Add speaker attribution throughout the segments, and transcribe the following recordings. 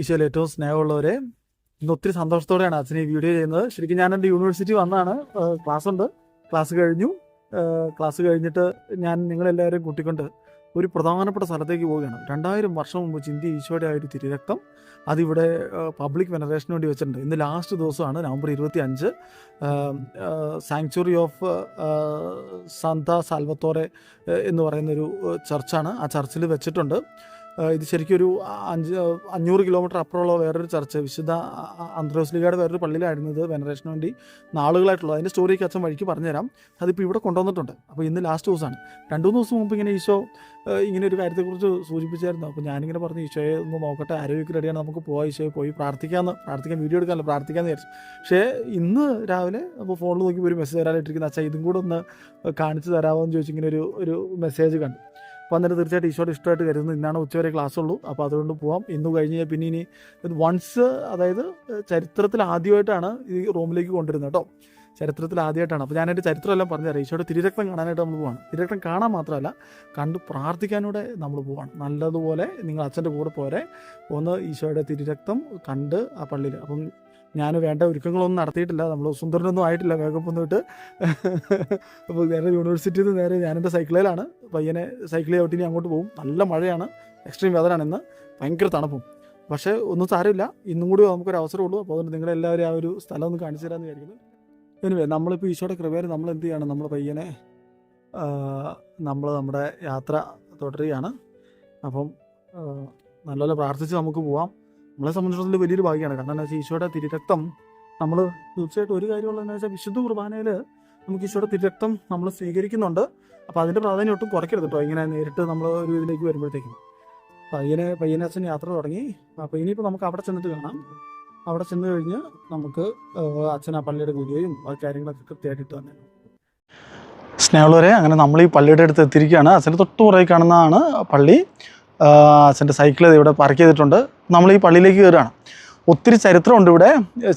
Speaker 1: ഈശോയിൽ ഏറ്റവും സ്നേഹമുള്ളവരെ ഇന്ന് ഒത്തിരി സന്തോഷത്തോടെയാണ് അച്ഛനെ ഈ വീഡിയോ ചെയ്യുന്നത്. ശരിക്കും ഞാൻ എന്റെ യൂണിവേഴ്സിറ്റി വന്നാണ്. ക്ലാസ് ഉണ്ട് ക്ലാസ് കഴിഞ്ഞു. ക്ലാസ് കഴിഞ്ഞിട്ട് ഞാൻ നിങ്ങളെല്ലാവരെയും കൂട്ടിക്കൊണ്ട് ഒരു പ്രധാനപ്പെട്ട സ്ഥലത്തേക്ക് പോവുകയാണ്. രണ്ടായിരം വർഷം മുമ്പ് ചിന്തി ഈശോയുടെ ആ ഒരു തിരുരക്തം അതിവിടെ പബ്ലിക് വെനറേഷന് വേണ്ടി വെച്ചിട്ടുണ്ട്. ഇന്ന് ലാസ്റ്റ് ദിവസമാണ് നവംബർ ഇരുപത്തി അഞ്ച് സാങ്ച്വറി ഓഫ് സാന്ത സാൽവത്തോറെ എന്ന് പറയുന്നൊരു ചർച്ചാണ്. ആ ചർച്ചിൽ വെച്ചിട്ടുണ്ട്. ഇത് ശരിക്കും ഒരു അഞ്ച് അഞ്ഞൂറ് കിലോമീറ്റർ അപ്പുറമുള്ള വേറൊരു ചർച്ച് വിശുദ്ധ അന്ത്രോസ്ലിഗയുടെ വേറൊരു പള്ളിയിലായിരുന്നു ഇത് വെനറേഷന് വേണ്ടി നാളുകളായിട്ടുള്ളത്. അതിന്റെ സ്റ്റോറി അച്ഛൻ വഴിക്ക് പറഞ്ഞുതരാം. അതിപ്പോൾ ഇവിടെ കൊണ്ടുവന്നിട്ടുണ്ട്. അപ്പോൾ ഇന്ന് ലാസ്റ്റ് ദിവസമാണ്. രണ്ടു മൂന്ന് ദിവസം മുമ്പ് ഇങ്ങനെ ഈശോ ഇങ്ങനെ ഒരു കാര്യത്തെക്കുറിച്ച് സൂചിപ്പിച്ചായിരുന്നു. അപ്പോൾ ഞാനിങ്ങനെ പറഞ്ഞു ഈശോയെ ഒന്ന് നോക്കട്ടെ ആരോഗ്യക്ക് റെഡിയാണ് നമുക്ക് പോവാം ഈശോയെ പോയി പ്രാർത്ഥിക്കാമെന്ന് പ്രാർത്ഥിക്കാൻ വീഡിയോ എടുക്കാമല്ലോ പ്രാർത്ഥിക്കാമെന്ന് വിചാരിച്ചു. പക്ഷേ ഇന്ന് രാവിലെ അപ്പോൾ ഫോണിൽ നോക്കി ഒരു മെസ്സേജ് വരാനിട്ടിരിക്കുന്ന. അച്ഛാ ഇതും കൂടെ ഒന്ന് കാണിച്ചു തരാമോ എന്ന് ചോദിച്ചിങ്ങനെ ഒരു ഒരു മെസ്സേജ് കണ്ടു. അപ്പോൾ അന്നേരം തീർച്ചയായിട്ടും ഈശോയുടെ ഇഷ്ടമായിട്ട് കരുതുന്നു. ഇന്നാണ് ഉച്ചവരെ ക്ലാസ് ഉള്ളൂ അപ്പോൾ അതുകൊണ്ട് പോവാം. ഇന്ന് കഴിഞ്ഞ് പിന്നെ ഇനി വൺസ് അതായത് ചരിത്രത്തിൽ ആദ്യമായിട്ടാണ് ഈ റൂമിലേക്ക് കൊണ്ടുവരുന്നത് കേട്ടോ. ചരിത്രത്തിൽ ആദ്യമായിട്ടാണ്. അപ്പോൾ ഞാൻ എന്റെ ചരിത്രമെല്ലാം പറഞ്ഞുതരാം. ഈശോയുടെ തിരുരക്തം കാണാനായിട്ട് നമ്മൾ പോവാണ്. തിരുരക്തം കാണാൻ മാത്രമല്ല കണ്ട് പ്രാർത്ഥിക്കാനൂടെ നമ്മൾ പോവാണ്. നല്ലതുപോലെ നിങ്ങൾ അച്ഛന്റെ കൂടെ പോരെ. ഒന്ന് ഈശോയുടെ തിരുരക്തം കണ്ട് ആ പള്ളിയിൽ. അപ്പം ഞാൻ വേണ്ട ഒരുക്കങ്ങളൊന്നും നടത്തിയിട്ടില്ല. നമ്മൾ സുന്ദരനൊന്നും ആയിട്ടില്ല മേക്കപ്പ് ഒന്നും ഇട്ട്. അപ്പോൾ നേരെ യൂണിവേഴ്സിറ്റിയിൽ നിന്ന് നേരെ ഞാനെന്റെ സൈക്കിളിലാണ് പയ്യനെ സൈക്കിൾ ചവിട്ടി അങ്ങോട്ട് പോകും. നല്ല മഴയാണ്. എക്സ്ട്രീം വെതറാണ് ഇന്ന്. ഭയങ്കര തണുപ്പും. പക്ഷേ ഒന്നും സാരമില്ല. ഇന്നും കൂടി നമുക്കൊരു അവസരമുള്ളൂ അപ്പോൾ അതുകൊണ്ട് നിങ്ങളെല്ലാവരും ആ ഒരു സ്ഥലം ഒന്ന് കാണിച്ചു തരാമെന്ന് വിചാരിക്കുന്നു. എനിവേ നമ്മളിപ്പോൾ ഈശോയുടെ കൃപയിൽ നമ്മൾ എന്ത് ചെയ്യണം? നമ്മൾ പയ്യനെ നമ്മൾ നമ്മുടെ യാത്ര തുടരുകയാണ്. അപ്പം നല്ലപോലെ പ്രാർത്ഥിച്ച് നമുക്ക് പോവാം. നമ്മളെ സംബന്ധിച്ചിടത്തോളം വലിയൊരു ഭാഗ്യമാണ്. കാരണം എന്താ വെച്ചാൽ ഈശോയുടെ തിരുരക്തം നമ്മൾ തീർച്ചയായിട്ടും ഒരു കാര്യമുള്ള എന്താ വെച്ചാൽ വിശുദ്ധ കുർബാനയിൽ നമുക്ക് ഈശോയുടെ തിരുരക്തം നമ്മൾ സ്വീകരിക്കുന്നുണ്ട്. അപ്പോൾ അതിന്റെ പ്രാധാന്യം ഒട്ടും കുറയ്ക്കരുത് കേട്ടോ. ഇങ്ങനെ നേരിട്ട് നമ്മൾ ഒരു ഇതിലേക്ക് വരുമ്പോഴത്തേക്കും. പയ്യനെ പയ്യനച്ഛൻ യാത്ര തുടങ്ങി. അപ്പോൾ ഇനിയിപ്പോൾ നമുക്ക് അവിടെ ചെന്നിട്ട് കാണാം. അവിടെ ചെന്ന് കഴിഞ്ഞ് നമുക്ക് അച്ഛൻ ആ പള്ളിയുടെ വീഡിയോയും ആ കാര്യങ്ങളൊക്കെ കൃത്യമായിട്ട് തന്നെ സ്നേഹമുള്ളവരെ അങ്ങനെ നമ്മൾ ഈ പള്ളിയുടെ അടുത്ത് എത്തിയിരിക്കുകയാണ്. അച്ഛന്റെ തൊട്ട് കാണുന്നതാണ് പള്ളി. അച്ഛന്റെ സൈക്കിൾ ഇവിടെ പാർക്ക് ചെയ്തിട്ടുണ്ട്. നമ്മൾ ഈ പള്ളിയിലേക്ക് കയറുകയാണ് ഒത്തിരി ചരിത്രമുണ്ട് ഇവിടെ.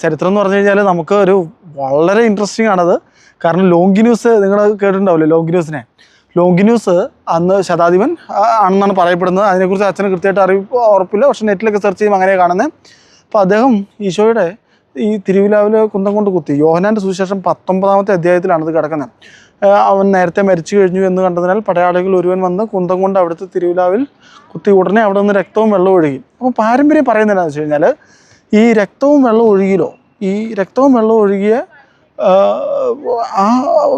Speaker 1: ചരിത്രം എന്ന് പറഞ്ഞു കഴിഞ്ഞാൽ നമുക്ക് ഒരു വളരെ ഇൻട്രസ്റ്റിംഗ് ആണത്. കാരണം ലോങ്കി ന്യൂസ് നിങ്ങൾ കേട്ടിട്ടുണ്ടാവില്ലേ ലോങ്കി ന്യൂസിനെ? ലോങ്കി ന്യൂസ് അന്ന് ശതാധിപൻ ആണെന്നാണ് പറയപ്പെടുന്നത്. അതിനെക്കുറിച്ച് അച്ഛന് കൃത്യമായിട്ട് അറിവ് ഉറപ്പില്ല. പക്ഷെ നെറ്റിലൊക്കെ സെർച്ച് ചെയ്യുമ്പോൾ അങ്ങനെയാണ് കാണുന്നത് അപ്പോൾ അദ്ദേഹം ഈശോയുടെ ഈ തിരുവിലാവിലെ കുന്തം കൊണ്ട് കുത്തി. യോഹനാന്റെ സുവിശേഷം പത്തൊമ്പതാമത്തെ അധ്യായത്തിലാണ് ഇത് കിടക്കുന്നത്. അവൻ നേരത്തെ മരിച്ചു കഴിഞ്ഞു എന്ന് കണ്ടതിനാൽ പടയാളികൾ ഒരുവൻ വന്ന് കുന്തം കൊണ്ട് അവിടുത്തെ തിരുവിലാവിൽ കുത്തി. ഉടനെ അവിടെ നിന്ന് രക്തവും വെള്ളവും ഒഴുകി. അപ്പോൾ പാരമ്പര്യം പറയുന്നത് വെച്ച് കഴിഞ്ഞാൽ ഈ രക്തവും വെള്ളവും ഒഴുകിയിലോ ഈ രക്തവും വെള്ളവും ഒഴുകിയ ആ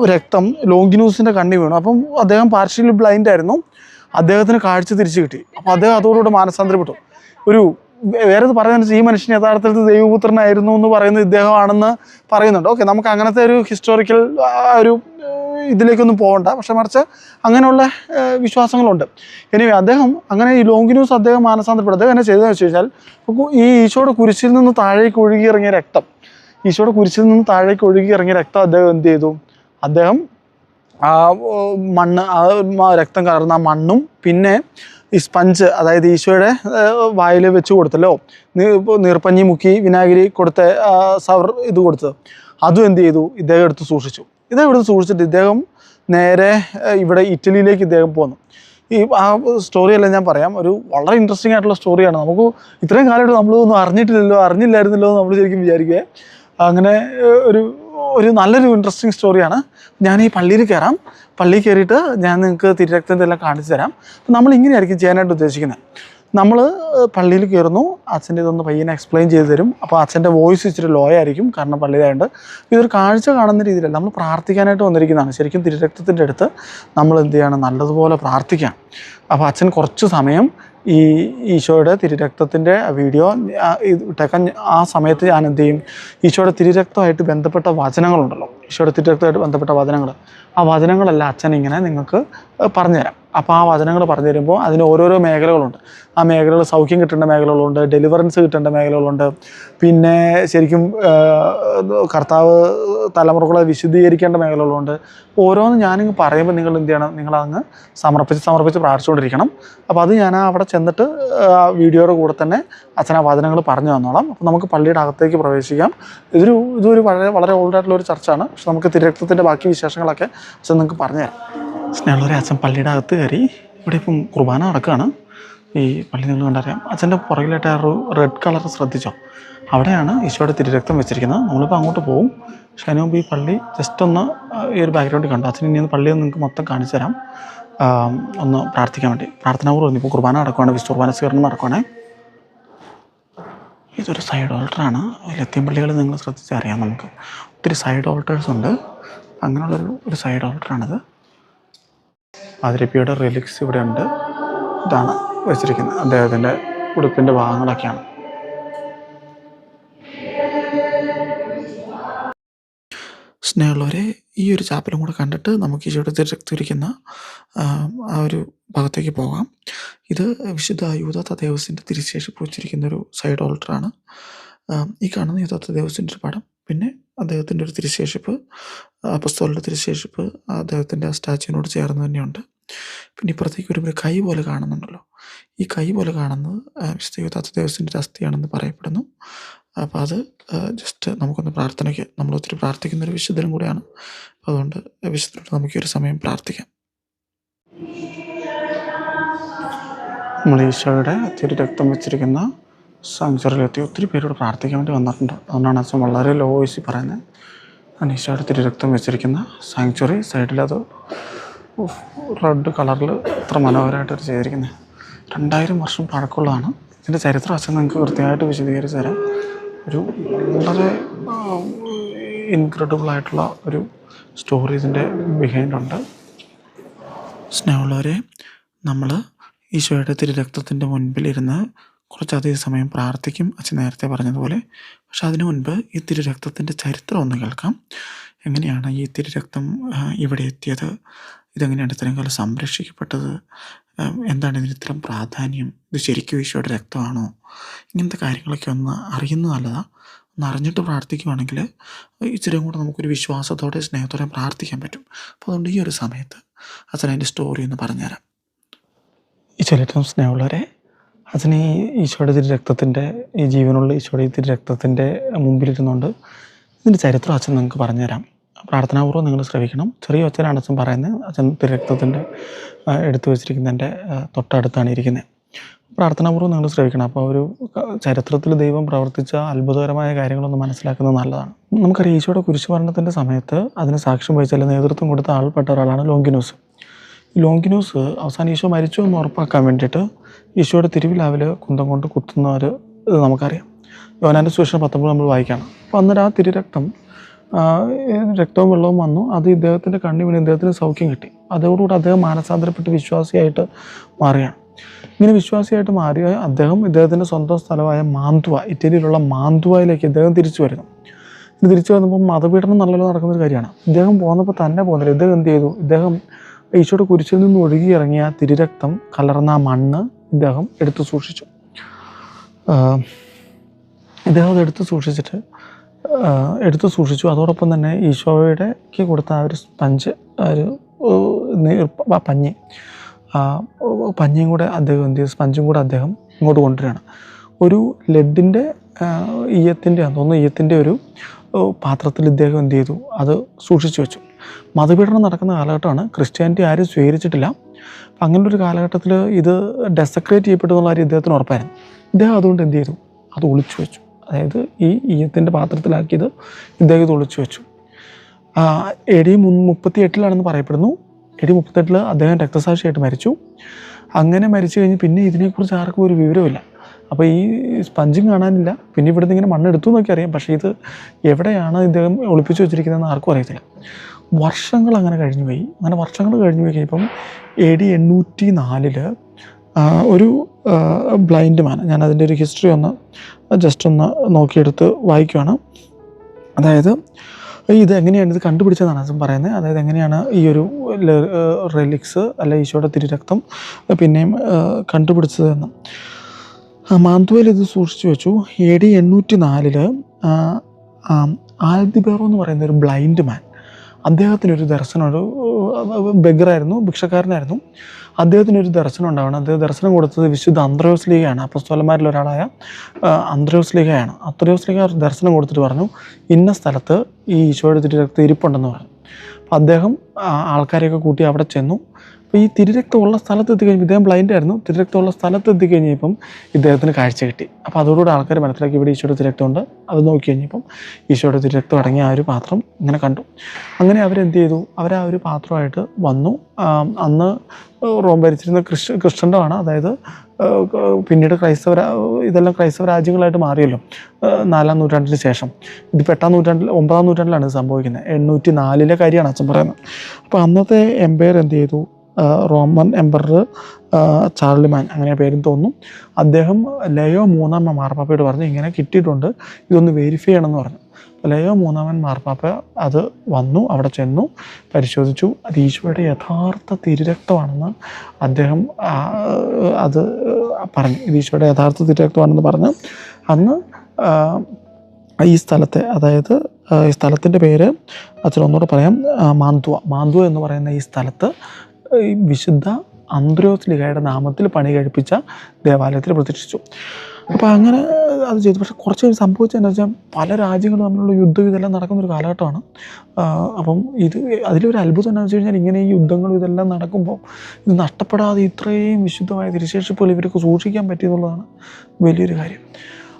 Speaker 1: രക്തം ലോങ്കിനൂസിന്റെ കണ്ണി വീണു. അപ്പം അദ്ദേഹം പാർഷ്യലി ബ്ലൈൻഡ് ആയിരുന്നു. അദ്ദേഹത്തിന് കാഴ്ച തിരിച്ചു കിട്ടി. അപ്പോൾ അദ്ദേഹം അതോടുകൂടെ മാനസാന്തരപ്പെട്ടു. ഒരു വേറെ പറയുന്നത് ഈ മനുഷ്യൻ യഥാർത്ഥത്തിൽ ദൈവപുത്രനായിരുന്നു എന്ന് പറയുന്നത് ഇദ്ദേഹമാണെന്ന് പറയുന്നുണ്ട്. ഓക്കെ നമുക്ക് അങ്ങനത്തെ ഒരു ഹിസ്റ്റോറിക്കൽ ഒരു ഇതിലേക്കൊന്നും പോകണ്ട. പക്ഷെ മറിച്ച് അങ്ങനെയുള്ള വിശ്വാസങ്ങളുണ്ട്. എനിവേ അദ്ദേഹം അങ്ങനെ ഈ ലോങ്കിനൂസ് അദ്ദേഹം മാനസാന്തരപ്പെട്ടു അദ്ദേഹം എന്നെ ചെയ്തതെന്ന് വെച്ച് കഴിഞ്ഞാൽ ഈ ഈശോയുടെ കുരിശിൽ നിന്ന് താഴേക്ക് ഒഴുകി ഇറങ്ങിയ രക്തം ഈശോയുടെ കുരിശിൽ നിന്ന് താഴേക്ക് ഒഴുകി ഇറങ്ങിയ രക്തം അദ്ദേഹം എന്ത് ചെയ്തു? അദ്ദേഹം ആ മണ്ണ് ആ രക്തം കലർന്ന മണ്ണും പിന്നെ ഈ സ്പഞ്ച് അതായത് ഈശോയുടെ വായിൽ വെച്ച് കൊടുത്തല്ലോ. നീ- ഇപ്പൊ നീർപ്പഞ്ഞി മുക്കി വിനാഗിരി കൊടുത്ത സവർ ഇത് കൊടുത്തത് അതും എന്ത് ചെയ്തു? ഇദ്ദേഹം എടുത്ത് സൂക്ഷിച്ചു. ഇദ്ദേഹം എടുത്ത് സൂക്ഷിച്ചിട്ട് ഇദ്ദേഹം നേരെ ഇവിടെ ഇറ്റലിയിലേക്ക് ഇദ്ദേഹം പോന്നു. ഈ ആ സ്റ്റോറിയെല്ലാം ഞാൻ പറയാം. ഒരു വളരെ ഇൻട്രസ്റ്റിംഗ് ആയിട്ടുള്ള സ്റ്റോറിയാണ് നമുക്ക് ഇത്രയും കാലമായിട്ട് നമ്മളൊന്നും അറിഞ്ഞിട്ടില്ലല്ലോ അറിഞ്ഞില്ലായിരുന്നല്ലോ നമ്മൾ ശരിക്കും വിചാരിക്കുക അങ്ങനെ ഒരു ഒരു നല്ലൊരു ഇൻട്രസ്റ്റിംഗ് സ്റ്റോറിയാണ് ഞാൻ ഈ പള്ളിയിൽ കയറാം പള്ളിയിൽ കയറിയിട്ട് ഞാൻ നിങ്ങൾക്ക് തിരുരക്തത്തെ എല്ലാം കാണിച്ചു തരാം. അപ്പം നമ്മൾ ഇങ്ങനെയായിരിക്കും ചെയ്യാനായിട്ട് ഉദ്ദേശിക്കുന്നത് നമ്മൾ പള്ളിയിൽ കയറുന്നു അച്ഛന്റെ ഇതൊന്ന് പയ്യനെ എക്സ്പ്ലെയിൻ ചെയ്ത് തരും. അപ്പോൾ അച്ഛന്റെ വോയിസ് ഇച്ചിരി ലോ ആയിരിക്കും കാരണം പള്ളിയിലായതുകൊണ്ട് ഇതൊരു കാഴ്ച കാണുന്ന രീതിയിലല്ല നമ്മൾ പ്രാർത്ഥിക്കാനായിട്ട് വന്നിരിക്കുന്നതാണ്. ശരിക്കും തിരുരക്തത്തിന്റെ അടുത്ത് നമ്മൾ എന്ത് ചെയ്യണം? നല്ലതുപോലെ പ്രാർത്ഥിക്കാം. അപ്പോൾ അച്ഛൻ കുറച്ച് സമയം ഈ ഈശോയുടെ തിരുരക്തത്തിന്റെ വീഡിയോ ഇട്ടേക്കാൻ ആ സമയത്ത് ഞാൻ എന്ത് ചെയ്യും? ഈശോയുടെ തിരുരക്തമായിട്ട് ബന്ധപ്പെട്ട വചനങ്ങളുണ്ടല്ലോ. ഈശോയുടെ തിരുരക്തമായിട്ട് ബന്ധപ്പെട്ട വചനങ്ങൾ ആ വചനങ്ങളെല്ലാം അച്ഛൻ ഇങ്ങനെ നിങ്ങൾക്ക് പറഞ്ഞുതരാം. അപ്പോൾ ആ വചനങ്ങൾ പറഞ്ഞു തരുമ്പോൾ അതിന് ഓരോരോ മേഖലകളുണ്ട്. ആ മേഖലകൾ സൗഖ്യം കിട്ടേണ്ട മേഖലകളുണ്ട് ഡെലിവറൻസ് കിട്ടേണ്ട മേഖലകളുണ്ട്. പിന്നെ ശരിക്കും കർത്താവ് തലമുറകളെ വിശുദ്ധീകരിക്കേണ്ട മേഖലകളുണ്ട്. ഓരോന്ന് ഞാനിങ്ങ് പറയുമ്പോൾ നിങ്ങൾ എന്ത് ചെയ്യണം? നിങ്ങളങ്ങ് സമർപ്പിച്ച് സമർപ്പിച്ച് പ്രാർത്ഥിച്ചുകൊണ്ടിരിക്കണം. അപ്പോൾ അത് ഞാൻ അവിടെ ചെന്നിട്ട് ആ വീഡിയോയുടെ കൂടെ തന്നെ അച്ഛൻ ആ വചനങ്ങൾ പറഞ്ഞു തന്നോളാം. അപ്പോൾ നമുക്ക് പള്ളിയുടെ അകത്തേക്ക് പ്രവേശിക്കാം. ഇതൊരു ഇതൊരു വളരെ വളരെ ഓൾഡ് ആയിട്ടുള്ള ഒരു ചർച്ചാണ് പക്ഷെ നമുക്ക് തിരക്തത്തിന്റെ ബാക്കി വിശേഷങ്ങളൊക്കെ അച്ഛൻ നിങ്ങൾക്ക് പറഞ്ഞു തരാം സ്നേഹമുള്ളവരെ അച്ഛൻ പള്ളിയുടെ അകത്ത് കയറി ഇവിടെ ഇപ്പം കുർബാന നടക്കുകയാണ്. ഈ പള്ളി നിങ്ങൾ കണ്ടറിയാം. അച്ഛന്റെ പുറകിലായിട്ട് ആ റെഡ് കളർ ശ്രദ്ധിച്ചോ? അവിടെയാണ് ഈശോയുടെ തിരുരക്തം വെച്ചിരിക്കുന്നത്. നമ്മളിപ്പോൾ അങ്ങോട്ട് പോകും പക്ഷേ അതിന് മുമ്പ് ഈ പള്ളി ജസ്റ്റ് ഒന്ന് ഈ ഒരു ബാക്ക്ഗ്രൗണ്ടിൽ കണ്ടു? അച്ഛൻ ഇനി പള്ളി ഒന്ന് നിങ്ങൾക്ക് മൊത്തം കാണിച്ചു തരാം. ഒന്ന് പ്രാർത്ഥിക്കാൻ വേണ്ടി. പ്രാർത്ഥനാപൂർവം ഇപ്പോൾ കുർബാന നടക്കുവാണ്. വിശുദ്ധ കുർബാന സ്വീകരണം നടക്കുവാണേ. ഇതൊരു സൈഡ് ഓൾട്ടറാണ് ലത്തീം പള്ളികൾ നിങ്ങൾ ശ്രദ്ധിച്ചറിയാം നമുക്ക്. ഒത്തിരി സൈഡ് ഓൾട്ടേഴ്സ് ഉണ്ട്. അങ്ങനെയുള്ളൊരു ഒരു സൈഡ് ഓൾട്ടറാണിത് ആതിരപ്പിയുടെ റിലിക്സ് ഇവിടെ ഉണ്ട് ഇതാണ് വെച്ചിരിക്കുന്നത്. അദ്ദേഹത്തിന്റെ ഉടുപ്പിന്റെ ഭാഗങ്ങളൊക്കെയാണ്. സ്നേഹമുള്ളവരെ ഈ ഒരു ചാപ്പലും കൂടെ കണ്ടിട്ട് നമുക്ക് ഈശോയുടെ തിരിക്കുന്ന ആ ഒരു ഭാഗത്തേക്ക് പോകാം. ഇത് വിശുദ്ധ യൂത തദേവസിന്റെ തിരിശേഷിപ്പ് വെച്ചിരിക്കുന്ന ഒരു സൈഡ് ഓൾട്ടറാണ് ഈ കാണുന്ന യൂത തദേവസിന്റെ ഒരു പടം. പിന്നെ അദ്ദേഹത്തിന്റെ ഒരു തിരുശേഷിപ്പ് അപ്പസ്തോലിന്റെ തിരുശേഷിപ്പ് അദ്ദേഹത്തിന്റെ ആ സ്റ്റാച്ചുവിനോട് ചേർന്ന് തന്നെയുണ്ട്. പിന്നെ ഇപ്പുറത്തേക്ക് വരുമ്പോൾ കൈ പോലെ കാണുന്നുണ്ടല്ലോ. ഈ കൈ പോലെ കാണുന്നത് വിശുദ്ധ യുവതാത്ത ദേവസ്വത്തിന്റെ അസ്ഥിയാണെന്ന് പറയപ്പെടുന്നു. അപ്പോൾ അത് ജസ്റ്റ് നമുക്കൊന്ന് പ്രാർത്ഥനയ്ക്ക് നമ്മൾ ഒത്തിരി പ്രാർത്ഥിക്കുന്ന ഒരു വിശുദ്ധനും കൂടെയാണ്. അതുകൊണ്ട് വിശുദ്ധനോട് നമുക്ക് ഒരു സമയം പ്രാർത്ഥിക്കാം. നമ്മൾ ഈശോയുടെ തിരു രക്തം വെച്ചിരിക്കുന്ന സാങ്ച്വറിയിലെത്തി ഒത്തിരി പേരോട് പ്രാർത്ഥിക്കാൻ വേണ്ടി വന്നിട്ടുണ്ട്. അതുകൊണ്ടാണ് അച്ഛൻ വളരെ ലോ വോയിസിൽ പറയുന്നത്. തിരു രക്തം വെച്ചിരിക്കുന്ന സാങ്ച്വറി സൈഡിലത് റെഡ് കളറിൽ ഇത്ര മനോഹരമായിട്ട് ചെയ്തിരിക്കുന്നത്. രണ്ടായിരം വർഷം പഴക്കമുള്ളതാണ്. ഇതിന്റെ ചരിത്രം അച്ഛൻ നിങ്ങൾക്ക് വൃത്തിയായിട്ട് വിശദീകരിച്ച് തരാം. ഒരു വളരെ ഇൻക്രെഡിബിൾ ആയിട്ടുള്ള ഒരു സ്റ്റോറി ഇതിന്റെ ബിഹൈൻഡ് ഉണ്ട്. സ്നേഹമുള്ളവരെ നമ്മൾ ഈശോയുടെ തിരു രക്തത്തിന്റെ മുൻപിലിരുന്ന് കുറച്ചധികം സമയം പ്രാർത്ഥിക്കും. അച്ഛൻ നേരത്തെ പറഞ്ഞതുപോലെ. പക്ഷെ അതിനു മുൻപ് ഈ തിരു രക്തത്തിന്റെ ചരിത്രം ഒന്ന് കേൾക്കാം. എങ്ങനെയാണ് ഈ തിരു രക്തം ഇവിടെ എത്തിയത്? ഇതെങ്ങനെയാണ് ഇത്രയും കാലം സംരക്ഷിക്കപ്പെട്ടത്? എന്താണ് ഇതിന് ഇത്രയും പ്രാധാന്യം? ഇത് ശരിക്കും ഈശോയുടെ രക്തമാണോ? ഇങ്ങനത്തെ കാര്യങ്ങളൊക്കെ ഒന്ന് അറിയുന്നത് നല്ലതാണ് ഒന്ന് അറിഞ്ഞിട്ട് പ്രാർത്ഥിക്കുവാണെങ്കിൽ ഇച്ചിരിയും കൂടെ നമുക്കൊരു വിശ്വാസത്തോടെ സ്നേഹത്തോടെ പ്രാർത്ഥിക്കാൻ പറ്റും. അപ്പോൾ അതുകൊണ്ട് ഈ ഒരു സമയത്ത് അച്ഛൻ അതിന്റെ സ്റ്റോറി ഒന്ന് പറഞ്ഞുതരാം. ഈ ചൊല്ലിട്ടും സ്നേഹമുള്ളവരെ അച്ഛൻ ഈ ഈശോയുടെ തിരി രക്തത്തിന്റെ ഈ ജീവനുള്ള ഈശോയുടെ തിരി രക്തത്തിന്റെ മുമ്പിലിരുന്നുകൊണ്ട് ഇതിന്റെ ചരിത്രം അച്ഛൻ നിങ്ങൾക്ക് പറഞ്ഞുതരാം. പ്രാർത്ഥനാപൂർവം നിങ്ങൾ ശ്രവിക്കണം. ചെറിയ അച്ഛനാണ് അച്ഛൻ പറയുന്നത്. അച്ഛൻ തിരി രക്തത്തിന്റെ ആ, എടുത്തു വെച്ചിരിക്കുന്നതിന്റെ തൊട്ടടുത്താണ് ഇരിക്കുന്നത്. പ്രാർത്ഥനാപൂർവം നിങ്ങൾ ശ്രവിക്കണം. അപ്പോൾ ഒരു ചരിത്രത്തിൽ ദൈവം പ്രവർത്തിച്ച അത്ഭുതകരമായ കാര്യങ്ങളൊന്ന് മനസ്സിലാക്കുന്നത് നല്ലതാണ്. നമുക്കറിയാം ഈശോയുടെ കുരിശുമരണത്തിന്റെ സമയത്ത് അതിന് സാക്ഷ്യം വഹിച്ചാൽ നേതൃത്വം കൊടുത്ത ആൾപ്പെട്ട ഒരാളാണ് ലോങ്കിനോസ്. ലോങ്കിനോസ് അവസാനം ഈശോ മരിച്ചു എന്ന് ഉറപ്പാക്കാൻ വേണ്ടിയിട്ട് ഈശോയുടെ തിരുവിലാവിൽ കുന്തം കൊണ്ട് കുത്തുന്നവർ ഇത് നമുക്കറിയാം. യോനാന്റെ സുവിശേഷം പത്തൊമ്പത് നമ്മൾ വായിക്കണം. അപ്പോൾ അന്നേരം ആ തിരുരക്തം രക്തവും വെള്ളവും വന്നു. അത് ഇദ്ദേഹത്തിന്റെ കണ്ണി വീണ് ഇദ്ദേഹത്തിന് സൗഖ്യം കിട്ടി. അതോടുകൂടി അദ്ദേഹം മാനസാന്തരപ്പെട്ട് വിശ്വാസിയായിട്ട് മാറുകയാണ്. ഇങ്ങനെ വിശ്വാസിയായിട്ട് മാറിയ അദ്ദേഹം ഇദ്ദേഹത്തിന്റെ സ്വന്തം സ്ഥലമായ മാന്തുവ ഇറ്റലിയിലുള്ള മാന്തുവയിലേക്ക് ഇദ്ദേഹം തിരിച്ചു വരുന്നു. തിരിച്ചു വന്നപ്പോൾ മതപീഠനം നല്ലപോലെ നടക്കുന്ന ഒരു കാര്യമാണ്. ഇദ്ദേഹം പോകുന്നപ്പോൾ തന്നെ പോകുന്നില്ല ഇദ്ദേഹം എന്ത് ചെയ്തു? ഇദ്ദേഹം ഈശോയുടെ കുരിശിൽ നിന്ന് ഒഴുകിയിറങ്ങിയ തിരുരക്തം കലർന്ന മണ്ണ് ഇദ്ദേഹം എടുത്തു സൂക്ഷിച്ചു. ഇദ്ദേഹം എടുത്ത് സൂക്ഷിച്ചിട്ട് എടുത്തു സൂക്ഷിച്ചു. അതോടൊപ്പം തന്നെ ഈശോയുടെക്ക് കൊടുത്ത ആ ഒരു സ്പഞ്ച് ഒരു പഞ്ഞി. പഞ്ഞിയും കൂടെ അദ്ദേഹം എന്ത് ചെയ്തു? സ്പഞ്ചും കൂടെ അദ്ദേഹം ഇങ്ങോട്ട് കൊണ്ടുവരികയാണ്. ഒരു ലെഡിന്റെ ഈയത്തിന്റെ തോന്നുന്നു ഈയത്തിന്റെ ഒരു പാത്രത്തിൽ ഇദ്ദേഹം എന്ത് ചെയ്തു? അത് സൂക്ഷിച്ചു വെച്ചു. മതപീഡനം നടക്കുന്ന കാലഘട്ടമാണ്. ക്രിസ്ത്യാനിറ്റി ആരും സ്വീകരിച്ചിട്ടില്ല. അപ്പം അങ്ങനെ ഒരു കാലഘട്ടത്തിൽ ഇത് ഡെസക്രേറ്റ് ചെയ്യപ്പെട്ടു എന്നുള്ള കാര്യം ഇദ്ദേഹത്തിന് ഉറപ്പായിരുന്നു. ഇദ്ദേഹം അതുകൊണ്ട് എന്ത് ചെയ്തു? അത് ഒളിച്ചു വെച്ചു. അതായത് ഈ ഈയത്തിന്റെ പാത്രത്തിലാക്കിയത് ഇദ്ദേഹം ഇത് ഒളിച്ചു വെച്ചു. എ ഡി മുപ്പത്തി എട്ടിലാണെന്ന് പറയപ്പെടുന്നു. എ ഡി മുപ്പത്തെട്ടിൽ അദ്ദേഹം രക്തസാക്ഷിയായിട്ട് മരിച്ചു. അങ്ങനെ മരിച്ചു കഴിഞ്ഞ് പിന്നെ ഇതിനെക്കുറിച്ച് ആർക്കും ഒരു വിവരമില്ല അപ്പോൾ ഈ സ്പഞ്ചും കാണാനില്ല. പിന്നെ ഇവിടുന്ന് ഇങ്ങനെ മണ്ണെടുത്തു എന്നൊക്കെ അറിയാം. പക്ഷേ ഇത് എവിടെയാണ് ഇദ്ദേഹം ഒളിപ്പിച്ചു വെച്ചിരിക്കുന്നതെന്ന് ആർക്കും അറിയത്തില്ല. വർഷങ്ങൾ അങ്ങനെ കഴിഞ്ഞു പോയി. അങ്ങനെ വർഷങ്ങൾ കഴിഞ്ഞു പോയി കഴിഞ്ഞപ്പം എ ഡി എണ്ണൂറ്റി നാലിൽ ഒരു ബ്ലൈൻഡ് മാൻ ഞാൻ അതിന്റെ ഒരു ഹിസ്റ്ററി ഒന്ന് ജസ്റ്റ് ഒന്ന് നോക്കിയെടുത്ത് വായിക്കുകയാണ് അതായത് ഇത് എങ്ങനെയാണ് ഇത് കണ്ടുപിടിച്ചതാണ് അച്ഛൻ പറയുന്നത്. അതായത് എങ്ങനെയാണ് ഈ ഒരു റെലിക്സ് അല്ല ഈശോയുടെ തിരുരക്തം പിന്നെയും കണ്ടുപിടിച്ചതെന്ന്. മാന്തുവയിൽ ഇത് സൂക്ഷിച്ചു വെച്ചു. എ ഡി എണ്ണൂറ്റി നാലിൽ ആൽദിബേറോ എന്ന് പറയുന്ന ഒരു ബ്ലൈൻഡ് മാൻ അദ്ദേഹത്തിനൊരു ദർശനം ഒരു ബെഗറായിരുന്നു ഭിക്ഷക്കാരനായിരുന്നു. അദ്ദേഹത്തിനൊരു ദർശനം ഉണ്ടാവണം അദ്ദേഹം ദർശനം കൊടുത്തത് വിശുദ്ധ അന്ത്രയോസ് ലീഗയാണ് അപ്പസ്തോലന്മാരിൽ ഒരാളായ അന്ത്രയോസ് ലീഗയാണ് അത്രയോസ് ലീഗ ദർശനം കൊടുത്തിട്ട് പറഞ്ഞു ഇന്ന സ്ഥലത്ത് ഈ ഈശോയുടെ തിരുരക്തം ഇരിപ്പുണ്ടെന്ന് പറഞ്ഞു. അപ്പം അദ്ദേഹം ആൾക്കാരെയൊക്കെ കൂട്ടി അവിടെ ചെന്നു. അപ്പോൾ ഈ തിരുരക്തമുള്ള സ്ഥലത്ത് എത്തിക്കഴിഞ്ഞപ്പോൾ ഇദ്ദേഹം ബ്ലൈൻഡ് ആയിരുന്നു. തിരുരക്തമുള്ള സ്ഥലത്ത് എത്തിക്കഴിഞ്ഞപ്പം ഇദ്ദേഹത്തിന് കാഴ്ച കിട്ടി. അപ്പോൾ അതോടുകൂടി ആൾക്കാർ മനസ്സിലാക്കി ഇവിടെ ഈശോയുടെ തിരക്തമുണ്ട് അത് നോക്കി കഴിഞ്ഞപ്പം ഈശോയുടെ തിരക്തം അടങ്ങിയ ആ ഒരു പാത്രം ഇങ്ങനെ കണ്ടു. അങ്ങനെ അവരെന്ത് ചെയ്തു? അവർ ആ ഒരു പാത്രമായിട്ട് വന്നു. അന്ന് റോം ഭരിച്ചിരുന്ന ക്രിസ് ക്രിസ്ത്യന്റെമാണ് അതായത് പിന്നീട് ക്രൈസ്തവ ഇതെല്ലാം ക്രൈസ്തവ രാജ്യങ്ങളായിട്ട് മാറിയല്ലോ. നാലാം നൂറ്റാണ്ടിന് ശേഷം. ഇത് എട്ടാം നൂറ്റാണ്ടിൽ ഒമ്പതാം നൂറ്റാണ്ടിലാണ് ഇത് സംഭവിക്കുന്നത്. എണ്ണൂറ്റി നാലിലെ കാര്യമാണ് അച്ഛൻ പറയുന്നത്. അപ്പോൾ അന്നത്തെ എംപയർ എന്ത് ചെയ്തു? റോമൻ എംപറർ ചാർലിമാൻ അങ്ങനെ പേരും തോന്നും. അദ്ദേഹം ലയോ മൂന്നാമൻ മാർപ്പാപ്പയോട് പറഞ്ഞു ഇങ്ങനെ കിട്ടിയിട്ടുണ്ട് ഇതൊന്ന് വെരിഫൈ ചെയ്യണമെന്ന് പറഞ്ഞു. ലയോ മൂന്നാമൻ മാർപ്പാപ്പ അത് വന്നു അവിടെ ചെന്നു പരിശോധിച്ചു. അത് ഈശോയുടെ യഥാർത്ഥ തിരുരക്തമാണെന്ന് അദ്ദേഹം അത് പറഞ്ഞു. ഇത് ഈശോയുടെ യഥാർത്ഥ തിരുരക്തമാണെന്ന് പറഞ്ഞ് അന്ന് ഈ സ്ഥലത്തെ അതായത് ഈ സ്ഥലത്തിന്റെ പേര് അച്ഛൻ ഒന്നുകൂടെ പറയാം മാന്തുവ. മാന്തുവ എന്ന് പറയുന്ന ഈ സ്ഥലത്ത് ഈ വിശുദ്ധ അന്ത്രോസ് ലിഹയുടെ നാമത്തിൽ പണി കഴിപ്പിച്ച ദേവാലയത്തിൽ പ്രതിഷ്ഠിച്ചു. അപ്പോൾ അങ്ങനെ അത് ചെയ്തു. പക്ഷേ കുറച്ച് കഴിഞ്ഞ് സംഭവിച്ചതെന്ന് വെച്ചാൽ പല രാജ്യങ്ങളും തമ്മിലുള്ള യുദ്ധം ഇതെല്ലാം നടക്കുന്ന ഒരു കാലഘട്ടമാണ് അപ്പം ഇത് അതിലൊരു അത്ഭുതം എന്താണെന്ന് വെച്ച് കഴിഞ്ഞാൽ ഇങ്ങനെ ഈ യുദ്ധങ്ങളും ഇതെല്ലാം നടക്കുമ്പോൾ ഇത് നഷ്ടപ്പെടാതെ ഇത്രയും വിശുദ്ധമായ തിരിശേഷിപ്പുകൾ ഇവർക്ക് സൂക്ഷിക്കാൻ പറ്റിയെന്നുള്ളതാണ് വലിയൊരു കാര്യം.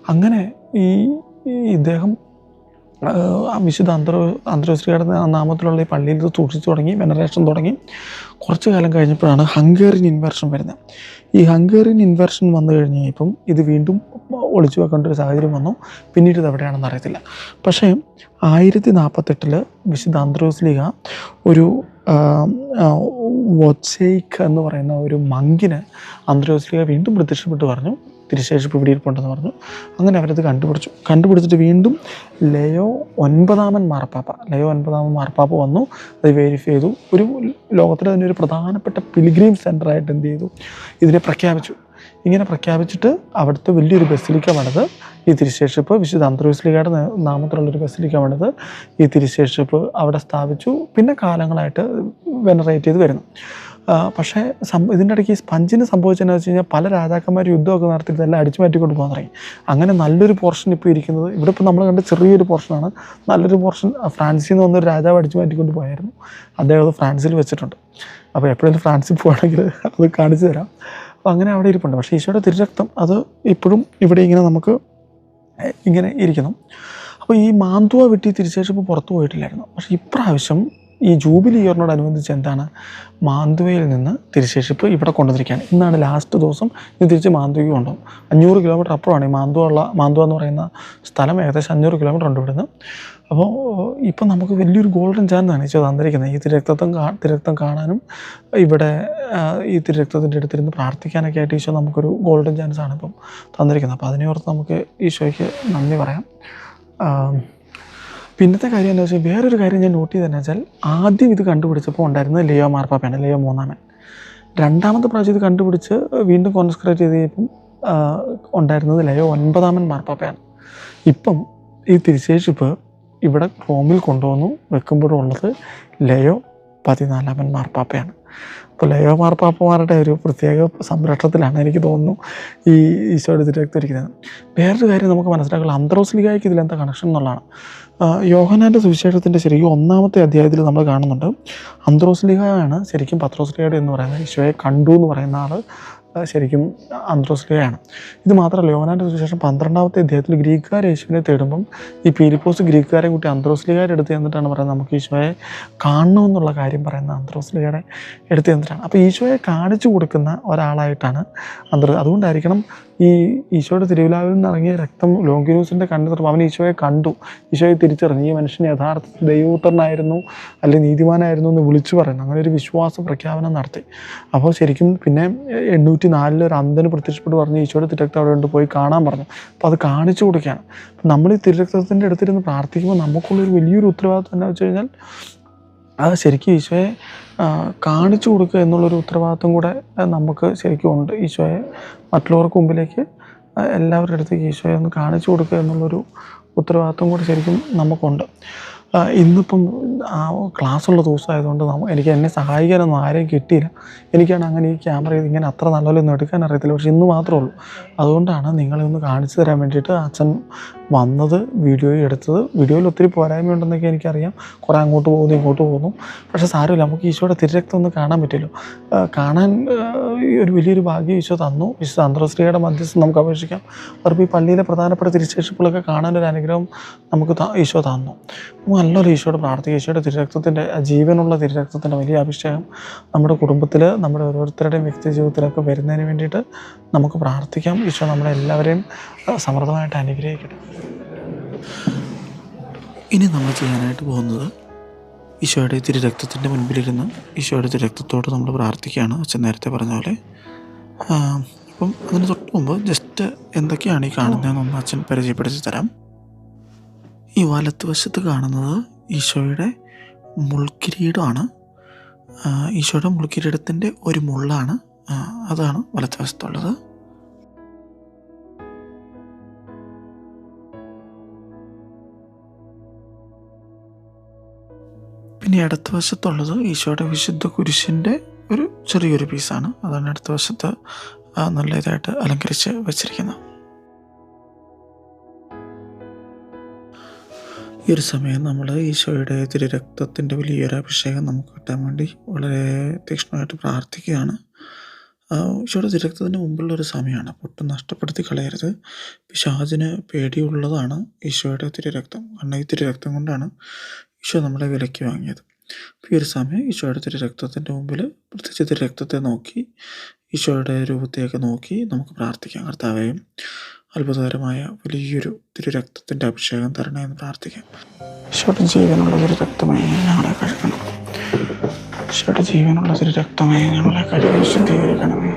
Speaker 1: അങ്ങനെ ഈ ഇദ്ദേഹം വിശുദ്ധ അന്തര അന്തരോശ്രീയുടെ നാമത്തിലുള്ള ഈ പള്ളിയിൽ ഇത് സൂക്ഷിച്ചു തുടങ്ങി വെനറേഷൻ തുടങ്ങി. കുറച്ച് കാലം കഴിഞ്ഞപ്പോഴാണ് ഹംഗേറിയൻ ഇൻവെർഷൻ വരുന്നത്. ഈ ഹംഗേറിയൻ ഇൻവെർഷൻ വന്നു കഴിഞ്ഞ് കഴിഞ്ഞപ്പം ഇത് വീണ്ടും ഒളിച്ചു വെക്കേണ്ട ഒരു സാഹചര്യം വന്നു. പിന്നീട് ഇത് എവിടെയാണെന്ന് അറിയത്തില്ല. പക്ഷേ ആയിരത്തി നാൽപ്പത്തെട്ടിൽ വിശുദ്ധ അന്തരോസ്ലിക ഒരു വൊച്ചൈക്ക് എന്ന് പറയുന്ന ഒരു മങ്കിന് അന്ത്രോസ് വീണ്ടും പ്രത്യക്ഷപ്പെട്ട് പറഞ്ഞു. തിരുശേഷിപ്പ് ഇവിടെ ഇരിപ്പുണ്ടെന്ന് പറഞ്ഞു. അങ്ങനെ അവരത് കണ്ടുപിടിച്ചു. കണ്ടുപിടിച്ചിട്ട് വീണ്ടും ലയോ ഒൻപതാമൻ മാർപ്പാപ്പ ലയോ ഒൻപതാമൻ മാർപ്പാപ്പ വന്നു. അത് വെരിഫൈ ചെയ്തു. ഒരു ലോകത്തിലെ തന്നെ ഒരു പ്രധാനപ്പെട്ട പിലിഗ്രീം സെന്ററായിട്ട് എന്ത് ചെയ്തു? ഇതിനെ പ്രഖ്യാപിച്ചു. ഇങ്ങനെ പ്രഖ്യാപിച്ചിട്ട് അവിടുത്തെ വലിയൊരു ബസിലിക്ക പണിത് ഈ തിരുശേഷിപ്പ് വിശുദ്ധ അന്തർവിസ്ലികയുടെ നാമത്തിലുള്ളൊരു ബസിലിക്ക പണിത് ഈ തിരുശേഷിപ്പ് അവിടെ സ്ഥാപിച്ചു. പിന്നെ കാലങ്ങളായിട്ട് വെനറേറ്റ് ചെയ്ത് വരുന്നു. പക്ഷേ സം ഇതിന്റെ ഇടയ്ക്ക് ഈ സ്പഞ്ചിന് സംഭവിച്ചതെന്ന് വെച്ച് കഴിഞ്ഞാൽ പല രാജാക്കന്മാർ യുദ്ധമൊക്കെ നടത്തി ഇതെല്ലാം അടിച്ചു മാറ്റിക്കൊണ്ട് പോകാൻ തുടങ്ങി. അങ്ങനെ നല്ലൊരു പോർഷൻ ഇപ്പോൾ ഇരിക്കുന്നത്. ഇവിടെ ഇപ്പോൾ നമ്മൾ കണ്ട ചെറിയൊരു പോർഷനാണ് നല്ലൊരു പോർഷൻ ഫ്രാൻസിൽ നിന്ന് വന്നൊരു രാജാവ് അടിച്ചു മാറ്റിക്കൊണ്ട് പോയായിരുന്നു. അദ്ദേഹം അത് ഫ്രാൻസിൽ വെച്ചിട്ടുണ്ട്. അപ്പോൾ എപ്പോഴെങ്കിലും ഫ്രാൻസിൽ പോകണമെങ്കിൽ അത് കാണിച്ചു തരാം. അപ്പോൾ അങ്ങനെ അവിടെ ഇരിപ്പുണ്ട്. പക്ഷേ ഈശോയുടെ തിരുരക്തം അത് ഇപ്പോഴും ഇവിടെ ഇങ്ങനെ നമുക്ക് ഇങ്ങനെ ഇരിക്കുന്നു. അപ്പോൾ ഈ മാന്തുവ വെട്ടി തിരിച്ചേച്ചപ്പോൾ പുറത്തു പോയിട്ടില്ലായിരുന്നു. പക്ഷേ ഇപ്രാവശ്യം ഈ ജൂബിലി ഇയറിനോടനുബന്ധിച്ച് എന്താണ് മാന്തുവയിൽ നിന്ന് തിരിശേഷിപ്പ് ഇവിടെ കൊണ്ടുവന്നിരിക്കുകയാണ്. ഇന്നാണ് ലാസ്റ്റ് ദിവസം ഇത് തിരിച്ച് മാന്തുവയ്ക്ക് കൊണ്ടുപോകും അഞ്ഞൂറ് കിലോമീറ്റർ അപ്പുറമാണ്. ഈ മാന്തുവ ഉള്ള മാന്തുവ എന്ന് പറയുന്ന സ്ഥലം ഏകദേശം അഞ്ഞൂറ് കിലോമീറ്റർ ഉണ്ട് ഇവിടുന്ന്. അപ്പോൾ ഇപ്പം നമുക്ക് വലിയൊരു ഗോൾഡൻ ചാൻസാണ് ഈശോ തന്നിരിക്കുന്നത്. ഈ തിരക്തത്വം കാ തിരക്തം കാണാനും ഇവിടെ ഈ തിരക്തത്തിന്റെ അടുത്തിരുന്ന് പ്രാർത്ഥിക്കാനൊക്കെ ആയിട്ട് ഈശോ നമുക്കൊരു ഗോൾഡൻ ചാൻസ് ആണ് ഇപ്പം തന്നിരിക്കുന്നത്. അപ്പോൾ അതിനെ ഓർത്ത് നമുക്ക് ഈശോയ്ക്ക് നന്ദി പറയാം. പിന്നത്തെ കാര്യം എന്താ വെച്ചാൽ വേറൊരു കാര്യം ഞാൻ നോട്ട് ചെയ്തതെന്ന് വെച്ചാൽ ആദ്യം ഇത് കണ്ടുപിടിച്ചപ്പോൾ ഉണ്ടായിരുന്നത് ലിയോ മാർപ്പാപ്പയാണ് ലിയോ മൂന്നാമൻ. രണ്ടാമത്തെ പ്രാവശ്യം ഇത് കണ്ടുപിടിച്ച് വീണ്ടും കോൺസ്ക്രൈബ് ചെയ്ത് കഴിഞ്ഞപ്പം ആ, ഉണ്ടായിരുന്നത് ലയോ ഒൻപതാമൻ മാർപ്പാപ്പയാണ്. ഇപ്പം ഈ തിരിച്ചേച്ചിപ്പ് ഇവിടെ റോമിൽ കൊണ്ടുവന്നു വെക്കുമ്പോഴുള്ളത് ലയോ പതിനാലാമൻ മാർപ്പാപ്പയാണ് അപ്പോൾ ലയോ മാർപ്പാപ്പമാരുടെ ഒരു പ്രത്യേക സംരക്ഷണത്തിലാണ് എനിക്ക് തോന്നുന്നു ഈ ഈശോയുടെ തിരക്തം ഇരിക്കുന്നത്. വേറൊരു കാര്യം നമുക്ക് മനസ്സിലാക്കുക അന്ത്രോസ്ലിഗായ്ക്ക് ഇതിൽ എന്താ കണക്ഷൻ എന്നുള്ളതാണ് യോഹനാന്റെ സുവിശേഷത്തിന്റെ ശരിക്കും ഒന്നാമത്തെ അധ്യായത്തിൽ നമ്മൾ കാണുന്നുണ്ട്. അന്ത്രോസ്ലിഗയാണ് ശരിക്കും പത്രോസ്ലിഹയുടെ എന്ന് പറയുന്നത് ഈശോയെ കണ്ടു എന്ന് പറയുന്ന ആൾ ശരിക്കും അന്ത്രോസ്ലിയാണ് ഇത് മാത്രമല്ല യോഹനാന്റെ സുവിശേഷം പന്ത്രണ്ടാമത്തെ അദ്ദേഹത്തിൽ ഗ്രീക്കുകാർ യേശുവിനെ തേടുമ്പം ഈ പീലിപ്പോസ് ഗ്രീക്കുകാരെ കൂട്ടി അന്ത്രോസ്ലിയുടെ എടുത്ത് ചെന്നിട്ടാണ് പറയുന്നത്. നമുക്ക് ഈശോയെ കാണണമെന്നുള്ള കാര്യം പറയുന്നത് അന്ത്രോസ്ലിയുടെ എടുത്ത് ചെന്നിട്ടാണ്. അപ്പോൾ ഈശോയെ കാണിച്ചു കൊടുക്കുന്ന ഒരാളായിട്ടാണ് അന്ത്ര അതുകൊണ്ടായിരിക്കണം ഈ ഈശോയുടെ തിരുവിലാവിൽ നിന്ന് ഇറങ്ങിയ രക്തം ലോങ്കിനൂസിന്റെ കണ്ണു അവൻ ഈശോയെ കണ്ടു. ഈശോയെ തിരിച്ചറിഞ്ഞു. ഈ മനുഷ്യൻ യഥാർത്ഥ ദൈവപുത്രനായിരുന്നു അല്ലെങ്കിൽ നീതിമാനായിരുന്നു എന്ന് വിളിച്ചു പറയുന്നു. അങ്ങനെ ഒരു വിശ്വാസ പ്രഖ്യാപനം നടത്തി. അപ്പോൾ ശരിക്കും പിന്നെ എണ്ണൂറ്റി നാലിൽ ഒരു അന്ധന് പ്രത്യക്ഷപ്പെട്ട് പറഞ്ഞ് ഈശോയുടെ തിരക്തം അവിടെ കൊണ്ട് പോയി കാണാൻ പറഞ്ഞു. അപ്പോൾ അത് കാണിച്ചു കൊടുക്കുകയാണ്. നമ്മൾ ഈ തിരുരക്തത്തിന്റെ അടുത്തിരുന്ന് പ്രാർത്ഥിക്കുമ്പോൾ നമുക്കുള്ളൊരു വലിയൊരു ഉത്തരവാദിത്വം എന്താ വെച്ച് കഴിഞ്ഞാൽ അത് ശരിക്കും ഈശോയെ കാണിച്ചു കൊടുക്കുക എന്നുള്ളൊരു ഉത്തരവാദിത്വം കൂടെ നമുക്ക് ശരിക്കും ഉണ്ട്. ഈശോയെ മറ്റുള്ളവർക്ക് മുമ്പിലേക്ക് എല്ലാവരുടെ അടുത്തേക്ക് ഈശോയെ ഒന്ന് കാണിച്ചു കൊടുക്കുക എന്നുള്ളൊരു ഉത്തരവാദിത്വം കൂടെ ശരിക്കും നമുക്കുണ്ട്.
Speaker 2: ഇന്നിപ്പം ആ ക്ലാസ്സുള്ള ദിവസമായതുകൊണ്ട് എനിക്ക് എന്നെ സഹായിക്കാനൊന്നും ആരെയും കിട്ടിയില്ല. എനിക്കാണ് അങ്ങനെ ഈ ക്യാമറ ഇങ്ങനെ അത്ര നല്ലപോലെയൊന്നും എടുക്കാൻ അറിയത്തില്ല. പക്ഷെ ഇന്ന് മാത്രമേ ഉള്ളൂ. അതുകൊണ്ടാണ് നിങ്ങളെ ഒന്ന് കാണിച്ചു തരാൻ വേണ്ടിയിട്ട് അച്ഛൻ വന്നത് വീഡിയോ എടുത്തത്. വീഡിയോയിൽ ഒത്തിരി പോരായ്മയുണ്ടെന്നൊക്കെ എനിക്കറിയാം. കുറേ അങ്ങോട്ട് പോകുന്നു ഇങ്ങോട്ട് പോകുന്നു. പക്ഷേ സാരമില്ല നമുക്ക് ഈശോയുടെ തിരുരക്തം ഒന്ന് കാണാൻ പറ്റില്ലോ കാണാൻ ഒരു വലിയൊരു ഭാഗ്യം ഈശോ തന്നു. വിശുദ്ധ അന്തർശ്രീയുടെ മധ്യസ്ഥം നമുക്ക് അപേക്ഷിക്കാം. അവർക്ക് ഈ പള്ളിയിലെ പ്രധാനപ്പെട്ട തിരുശേഷിപ്പുകളൊക്കെ കാണാനൊരു അനുഗ്രഹം നമുക്ക് ഈശോ തന്നു. നല്ലൊരു ഈശോയുടെ പ്രാർത്ഥിക്കുക. ഈശോയുടെ തിരുരക്തത്തിന്റെ ജീവനുള്ള തിരുരക്തത്തിന്റെ വലിയ അഭിഷേകം നമ്മുടെ കുടുംബത്തിൽ നമ്മുടെ ഓരോരുത്തരുടെയും വ്യക്തി ജീവിതത്തിലൊക്കെ വരുന്നതിന് വേണ്ടിയിട്ട് നമുക്ക് പ്രാർത്ഥിക്കാം. ഈശോ നമ്മളെ എല്ലാവരെയും സമൃദ്ധമായിട്ട് അനുഗ്രഹിക്കട്ടെ.
Speaker 3: ഇനി നമ്മൾ ചെയ്യാനായിട്ട് പോകുന്നത് ഈശോയുടെ തിരു രക്തത്തിന്റെ മുൻപിലിരുന്ന് ഈശോയുടെ തിരു രക്തത്തോട് നമ്മൾ പ്രാർത്ഥിക്കുകയാണ്. അച്ഛൻ നേരത്തെ പറഞ്ഞ പോലെ. അപ്പം അതിന് തൊട്ട് മുമ്പ് ജസ്റ്റ് എന്തൊക്കെയാണ് ഈ കാണുന്നതെന്നൊന്ന് അച്ഛൻ പരിചയപ്പെടുത്തി തരാം. ഈ വലത്തുവശത്ത് കാണുന്നത് ഈശോയുടെ മുൾക്കിരീടമാണ്. ഈശോയുടെ മുൾക്കിരീടത്തിന്റെ ഒരു മുള്ളാണ്. അതാണ് വലത്തുവശത്തുള്ളത് പിന്നെ അടുത്ത വശത്തുള്ളത് ഈശോയുടെ വിശുദ്ധ കുരിശിന്റെ ഒരു ചെറിയൊരു പീസാണ്. അതാണ് അടുത്ത വശത്ത് നല്ല ഇതായിട്ട് അലങ്കരിച്ച് വെച്ചിരിക്കുന്നത്. ഈ ഒരു സമയം നമ്മൾ ഈശോയുടെ തിരു രക്തത്തിന്റെ വലിയൊരു അഭിഷേകം നമുക്ക് കിട്ടാൻ വേണ്ടി വളരെ തീക്ഷ്ണമായിട്ട് പ്രാർത്ഥിക്കുകയാണ്. ഈശോയുടെ തിരക്തത്തിന് മുമ്പുള്ള ഒരു സമയമാണ്. ഒട്ടും നഷ്ടപ്പെടുത്തി കളയരുത്. പിശാചിന് പേടിയുള്ളതാണ് ഈശോയുടെ തിരുരക്തം. കാരണം ഈ തിരുരക്തം കൊണ്ടാണ് ഈശോ നമ്മളെ വിലയ്ക്ക് വാങ്ങിയത്. അപ്പോൾ ഈ ഒരു സമയം ഈശോയുടെ തിരുരക്തത്തിന്റെ മുമ്പിൽ പ്രത്യേകിച്ച് തിരുരക്തത്തെ നോക്കി ഈശോയുടെ രൂപത്തെയൊക്കെ നോക്കി നമുക്ക് പ്രാർത്ഥിക്കാം. കർത്താവേയും അത്ഭുതകരമായ വലിയൊരു തിരുരക്തത്തിന്റെ അഭിഷേകം തരണേ എന്ന് പ്രാർത്ഥിക്കാം. ഈശോയുടെ ജീവനുള്ള ഒരു രക്തമായി ഞങ്ങളെ കഴുകണം. ഈശോയുടെ ജീവനുള്ള ഒരു രക്തമായി ഞങ്ങളെ കഴുകി വിശുദ്ധീകരിക്കണമേ.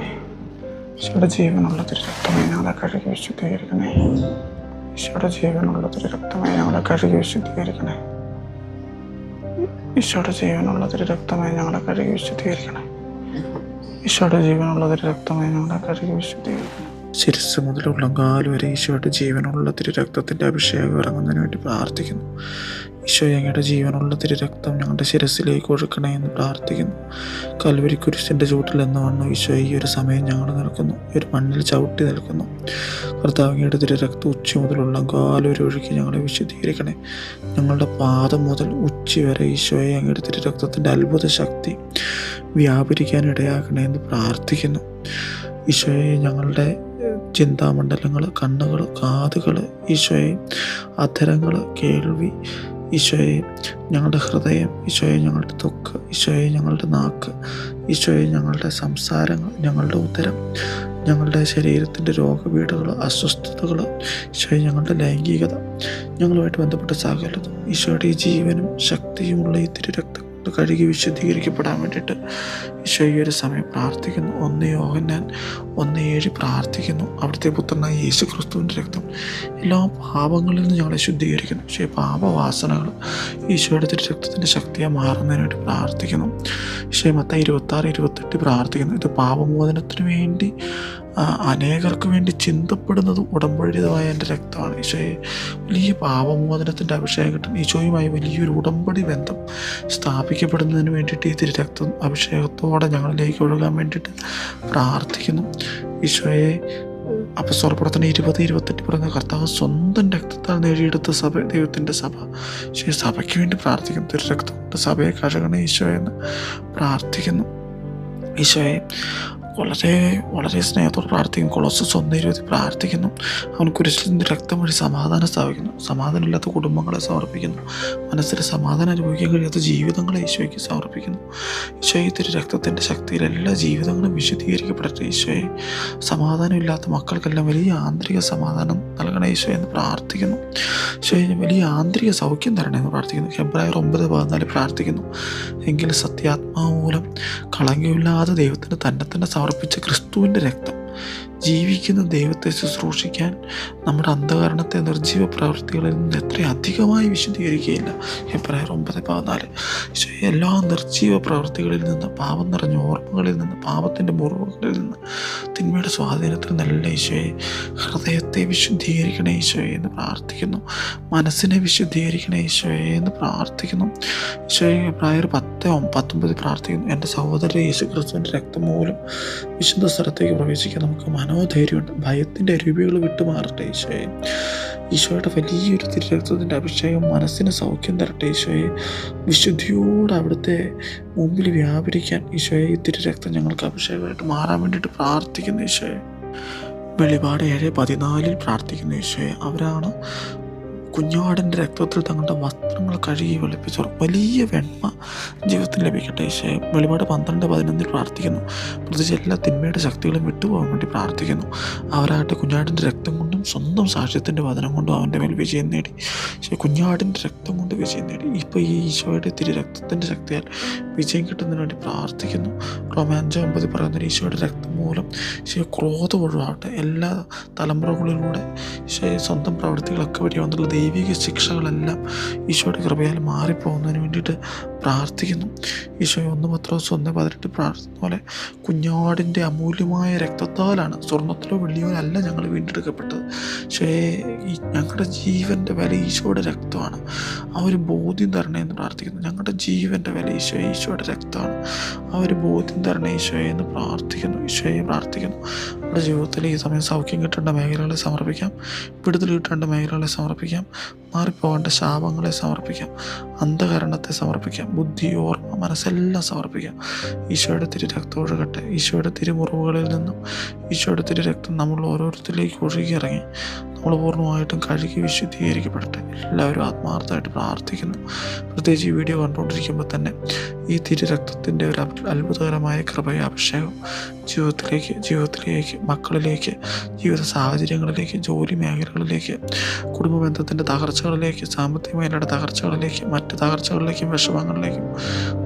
Speaker 3: ഈശോയുടെ ജീവനുള്ള ഒരു രക്തമായി ഞങ്ങളെ കഴുകി വിശുദ്ധീകരിക്കണേ ഈശോയുടെ ജീവനുള്ള ഒരു രക്തമായി ഞങ്ങളെ കഴുകി വിശുദ്ധീകരിക്കണേ ഈശോയുടെ ജീവനുള്ള ഒരു രക്തമായി ഞങ്ങളെ കഴുകി വിശുദ്ധീകരിക്കണേ ഈശോയുടെ ജീവനുള്ള ഒരു രക്തമായി ഞങ്ങളെ കഴുകി വിശുദ്ധീകരിക്കണേ ശിരസ് മുതൽ ഉള്ളങ്കാൽ വരെ ഈശോയുടെ ജീവനുള്ള തിരു രക്തത്തിന്റെ അഭിഷേകം ഇറങ്ങുന്നതിന് വേണ്ടി പ്രാർത്ഥിക്കുന്നു. ഈശോ ഞങ്ങളുടെ ജീവനുള്ള തിരു രക്തം ഞങ്ങളുടെ ശിരസിലേക്ക് ഒഴുക്കണേ എന്ന് പ്രാർത്ഥിക്കുന്നു. കൽവരി കുരിശിന്റെ ചൂട്ടിൽ എന്ന് വന്നു ഈശോ ഈ ഒരു സമയം ഞങ്ങൾ നിൽക്കുന്നു. ഈ ഒരു മണ്ണിൽ ചവിട്ടി നിൽക്കുന്നു. കർത്താവിയുടെ തിരു രക്തം ഉച്ച മുതൽ ഉള്ളങ്കാൽ വരെ ഒഴുക്കി ഞങ്ങളെ വിശുദ്ധീകരിക്കണേ. ഞങ്ങളുടെ പാദം മുതൽ ഉച്ചി വരെ ഈശോയെ അങ്ങയുടെ തിരു രക്തത്തിന്റെ അത്ഭുത ശക്തി വ്യാപരിക്കാൻ ഇടയാക്കണേ എന്ന് പ്രാർത്ഥിക്കുന്നു. ഈശോയെ ഞങ്ങളുടെ ചിന്താമണ്ഡലങ്ങൾ കണ്ണുകൾ കാതുകൾ ഈശോയെ. അധരങ്ങൾ കേൾവി ഈശോയെ. ഞങ്ങളുടെ ഹൃദയം ഈശോയെ ഞങ്ങളുടെ തൊക്ക് ഈശോയെ ഞങ്ങളുടെ നാക്ക് ഈശോയെ ഞങ്ങളുടെ സംസാരങ്ങൾ ഞങ്ങളുടെ ഉത്തരം ഞങ്ങളുടെ ശരീരത്തിന്റെ രോഗപീഠകൾ അസ്വസ്ഥതകൾ ഈശോയെ ഞങ്ങളുടെ ലൈംഗികത. ഞങ്ങളുമായിട്ട് ബന്ധപ്പെട്ട സകലതും ഈശോയുടെ ജീവനും ശക്തിയുമുള്ള ഈ തിരുരക്തം കഴുകി വിശദീകരിക്കപ്പെടാൻ വേണ്ടിയിട്ട് ഈശോ ഈ ഒരു സമയം പ്രാർത്ഥിക്കുന്നു. ഒന്ന് യോഹന്നാൻ ഒന്ന് ഏഴ് പ്രാർത്ഥിക്കുന്നു. അവിടുത്തെ പുത്രനായ യേശു ക്രിസ്തുവിന്റെ രക്തം എല്ലാ പാപങ്ങളിൽ നിന്ന് ഞങ്ങളെ ശുദ്ധീകരിക്കുന്നു. പക്ഷേ പാപവാസനകൾ ഈശോയുടെ തിരു രക്തത്തിന്റെ ശക്തിയെ മാറുന്നതിന് വേണ്ടി പ്രാർത്ഥിക്കുന്നു. പക്ഷേ മത്ത ഇരുപത്താറ് ഇരുപത്തെട്ട് പ്രാർത്ഥിക്കുന്നു. ഇത് പാപമോചനത്തിന് വേണ്ടി അനേകർക്ക് വേണ്ടി ചിന്തപ്പെടുന്നത് ഉടമ്പടിതമായ എന്റെ രക്തമാണ്. ഈശോയെ വലിയ പാപമോചനത്തിന്റെ അഭിഷേകം കിട്ടും. ഈശോയുമായി വലിയൊരു ഉടമ്പടി ബന്ധം സ്ഥാപിക്കപ്പെടുന്നതിന് വേണ്ടിയിട്ട് ഈ തിരുരക്തം അഭിഷേകത്തോടെ ഞങ്ങളിലേക്ക് ഒഴുകാൻ വേണ്ടിയിട്ട് പ്രാർത്ഥിക്കുന്നു. ഈശോയെ അപ്പസ്തോല പ്രവർത്തനം ഇരുപത് ഇരുപത്തെട്ട് പറഞ്ഞ കർത്താവ് സ്വന്തം രക്തത്താൽ നേടിയെടുത്ത സഭ ദൈവത്തിന്റെ സഭ. ഈശോ സഭയ്ക്ക് വേണ്ടി പ്രാർത്ഥിക്കുന്നു. തിരു രക്തം സഭയെ കഴുകണ ഈശോ എന്ന് പ്രാർത്ഥിക്കുന്നു. ഈശോയെ വളരെ വളരെ സ്നേഹത്തോടെ പ്രാർത്ഥിക്കുന്നു. കൊളോസസ് ഒന്ന് പ്രാർത്ഥിക്കുന്നു. അവൻ കുരിശിൽ രക്തം വഴി സമാധാനം സ്ഥാപിക്കുന്നു. സമാധാനമില്ലാത്ത കുടുംബങ്ങളെ സമർപ്പിക്കുന്നു. മനസ്സിൽ സമാധാനം അനുഭവിക്കാൻ കഴിയാത്ത ജീവിതങ്ങളെ ഈശോയ്ക്ക് സമർപ്പിക്കുന്നു. ഈശോയെ തിരു രക്തത്തിന്റെ ശക്തിയിൽ എല്ലാ ജീവിതങ്ങളും വിശുദ്ധീകരിക്കപ്പെടട്ടെ. ഈശോയെ സമാധാനമില്ലാത്ത മക്കൾക്കെല്ലാം വലിയ ആന്തരിക സമാധാനം നൽകണേ ഈശോ എന്ന് പ്രാർത്ഥിക്കുന്നു. ഈശോയെ വലിയ ആന്തരിക സൗഖ്യം തരണേ എന്ന് പ്രാർത്ഥിക്കുന്നു. ഹെബ്രായർ ഒമ്പത് പതിനാല് പ്രാർത്ഥിക്കുന്നു. എങ്കിൽ സത്യാത്മാവ് മൂലം കളങ്കമില്ലാതെ ദൈവത്തിന് തന്നെ തന്നെ സമർപ്പിച്ച ക്രിസ്തുവിന്റെ രക്തം. ജീവിക്കുന്ന ദൈവത്തെ ശുശ്രൂഷിക്കാൻ നമ്മുടെ അന്ധകരണത്തെ നിർജീവ പ്രവൃത്തികളിൽ നിന്ന് എത്ര അധികമായി വിശദീകരിക്കുകയില്ല. എബ്രായർ ഒമ്പത് പതിനാല്. എല്ലാ നിർജീവ പ്രവൃത്തികളിൽ നിന്ന് പാപം നിറഞ്ഞ ഓർമ്മകളിൽ നിന്ന് പാപത്തിന്റെ മുറിവുകളിൽ നിന്ന് തിന്മയുടെ സ്വാധീനത്തിൽ നല്ല ഈശോയെ ഹൃദയത്തെ വിശുദ്ധീകരിക്കണ ഈശോയെ എന്ന് പ്രാർത്ഥിക്കുന്നു. മനസ്സിനെ വിശുദ്ധീകരിക്കണ ഈശോയെ എന്ന് പ്രാർത്ഥിക്കുന്നു. ഈശോയെ എബ്രായർ പത്ത് പത്തൊമ്പത് പ്രാർത്ഥിക്കുന്നു. എന്റെ സഹോദരൻ യേശു ക്രിസ്തുവിന്റെ രക്തം മൂലം വിശുദ്ധ സ്ഥലത്തേക്ക് പ്രവേശിക്കാൻ നമുക്ക് മനോധൈര്യമുണ്ട്. ഭയത്തിന്റെ അരുവികൾ വിട്ടുമാറട്ടെ ഈശോയെ. ഈശോയുടെ വലിയൊരു തിരുരക്തത്തിന്റെ അഭിഷേകം മനസ്സിന് സൗഖ്യം തരട്ടെ ഈശോയെ. വിശുദ്ധിയോടെ അവിടുത്തെ മുമ്പിൽ വ്യാപരിക്കാൻ ഈശോയെ ഈ തിരുരക്തം ഞങ്ങൾക്ക് അഭിഷേകമായിട്ട് മാറാൻ വേണ്ടിയിട്ട് പ്രാർത്ഥിക്കുന്നു ഈശോയെ. വെളിപാട് ഏഴ് പതിനാലിൽ പ്രാർത്ഥിക്കുന്നു ഈശോയെ. അവരാണ് കുഞ്ഞാടിന്റെ രക്തത്തിൽ തങ്ങളുടെ വസ്ത്രങ്ങൾ കഴുകി വെളുപ്പിച്ചവർ വലിയ വെണ്മ ജീവിതത്തിൽ ലഭിക്കട്ടെ ഈശോ വെളിപാട് പന്ത്രണ്ട് പതിനൊന്നിൽ പ്രാർത്ഥിക്കുന്നു. പ്രത്യേകിച്ച് എല്ലാ തിന്മയുടെ ശക്തികളും വിട്ടുപോകാൻ വേണ്ടി പ്രാർത്ഥിക്കുന്നു. അവരാകട്ടെ കുഞ്ഞാടിന്റെ രക്തം കൊണ്ടും സ്വന്തം സാക്ഷ്യത്തിന്റെ വചനം കൊണ്ടും അവന്റെ മേൽ വിജയം നേടി. ഈശോ കുഞ്ഞാടിന്റെ രക്തം കൊണ്ട് വിജയം നേടി. ഇപ്പോൾ ഈ ഈശോയുടെ തിരി രക്തത്തിന്റെ ശക്തിയാൽ വിജയം കിട്ടുന്നതിന് വേണ്ടി പ്രാർത്ഥിക്കുന്നു. റോമാഞ്ചോ ഒമ്പത് പറയുന്ന ഈശോയുടെ രക്തം മൂലം ഈശോ ക്രോധം ഒഴിവാകട്ടെ. എല്ലാ തലമുറകളിലൂടെ ഈശോയെ സ്വന്തം പ്രവൃത്തികളൊക്കെ വഴി വന്നുള്ള ദൈവിക ശിക്ഷകളെല്ലാം ഈശോയുടെ കൃപയാൽ മാറിപ്പോകുന്നതിന് വേണ്ടിയിട്ട് പ്രാർത്ഥിക്കുന്നു. ഈശോ ഒന്ന് പത്രോസ് ഒന്ന് പതിനെട്ട് പ്രാർത്ഥിക്കുന്ന പോലെ കുഞ്ഞാടിന്റെ അമൂല്യമായ രക്തത്താലാണ് സ്വർണത്തിലോ വെള്ളിയോ അല്ല ഞങ്ങൾ വീണ്ടെടുക്കപ്പെട്ടത്. പക്ഷേ ഈ ഞങ്ങളുടെ ജീവന്റെ വില ഈശോയുടെ രക്തമാണ്. ആ ഒരു ബോധ്യം തരണേ എന്ന് പ്രാർത്ഥിക്കുന്നു. ഞങ്ങളുടെ ജീവന്റെ വില ഈശോ ഈശോയുടെ രക്തമാണ്. ആ ഒരു ബോധ്യം തരണേ ഈശോയെ എന്ന് പ്രാർത്ഥിക്കുന്നു. ഈശോയെ പ്രാർത്ഥിക്കുന്നു. നമ്മുടെ ജീവിതത്തിൽ ഈ സമയം സൗഖ്യം കിട്ടേണ്ട മേഖലകളെ സമർപ്പിക്കാം. വിടുതൽ കിട്ടേണ്ട മേഖലകളെ സമർപ്പിക്കാം. മാറിപ്പോകേണ്ട ശാപങ്ങളെ സമർപ്പിക്കാം. അന്ധകരണത്തെ സമർപ്പിക്കാം. ബുദ്ധി ഓർമ്മ മനസ്സെല്ലാം സമർപ്പിക്കാം. ഈശോയുടെ തിരു രക്തം ഒഴുകട്ടെ. ഈശോയുടെ തിരുമുറിവുകളിൽ നിന്നും ഈശോയുടെ തിരു രക്തം നമ്മൾ ഓരോരുത്തരിലേക്ക് ഒഴുകി നമ്മൾ പൂർണമായിട്ടും കഴുകി വിശുദ്ധീകരിക്കപ്പെടട്ടെ. എല്ലാവരും ആത്മാർത്ഥമായിട്ട് പ്രാർത്ഥിക്കുന്നു. പ്രത്യേകിച്ച് ഈ വീഡിയോ കണ്ടുകൊണ്ടിരിക്കുമ്പോൾ തന്നെ ഈ തിരു രക്തത്തിന്റെ ഒരു അത്ഭുതകരമായ കൃപയ അഭിഷേകം ജീവിതത്തിലേക്ക് ജീവിതത്തിലേക്ക് മക്കളിലേക്ക് ജീവിത സാഹചര്യങ്ങളിലേക്ക് ജോലി മേഖലകളിലേക്ക് കുടുംബ ബന്ധത്തിന്റെ തകർച്ചകളിലേക്ക് സാമ്പത്തിക മേഖലയുടെ തകർച്ചകളിലേക്ക് മറ്റ് തകർച്ചകളിലേക്കും വിഷമങ്ങളിലേക്കും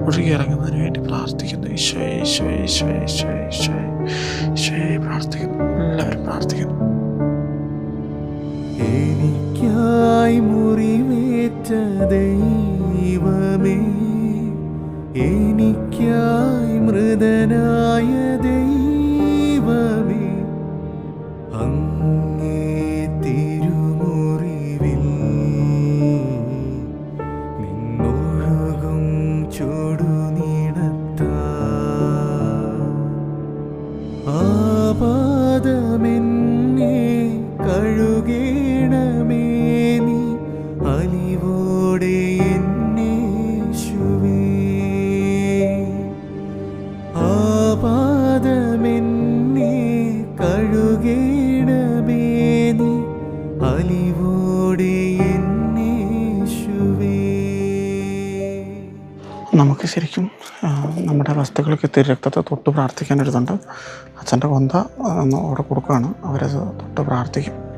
Speaker 3: ഒഴുകി ഇറങ്ങുന്നതിന് വേണ്ടി പ്രാർത്ഥിക്കുന്നു. ഈശോയെ ഈശോയെ ഈശോയെ ഈശോയെ ഈശോയെ ഈശോയെ പ്രാർത്ഥിക്കുന്നു. എല്ലാവരും പ്രാർത്ഥിക്കുന്നു. നമുക്ക് ശരിക്കും നമ്മുടെ വസ്തുക്കൾക്ക് ഇത്തിരി രക്തത്തെ തൊട്ട് പ്രാർത്ഥിക്കാനൊരിതുണ്ട് അച്ഛന്റെ കൊന്ത അവിടെ കൊടുക്കുകയാണ്. അവരത് തൊട്ട് പ്രാർത്ഥിക്കും.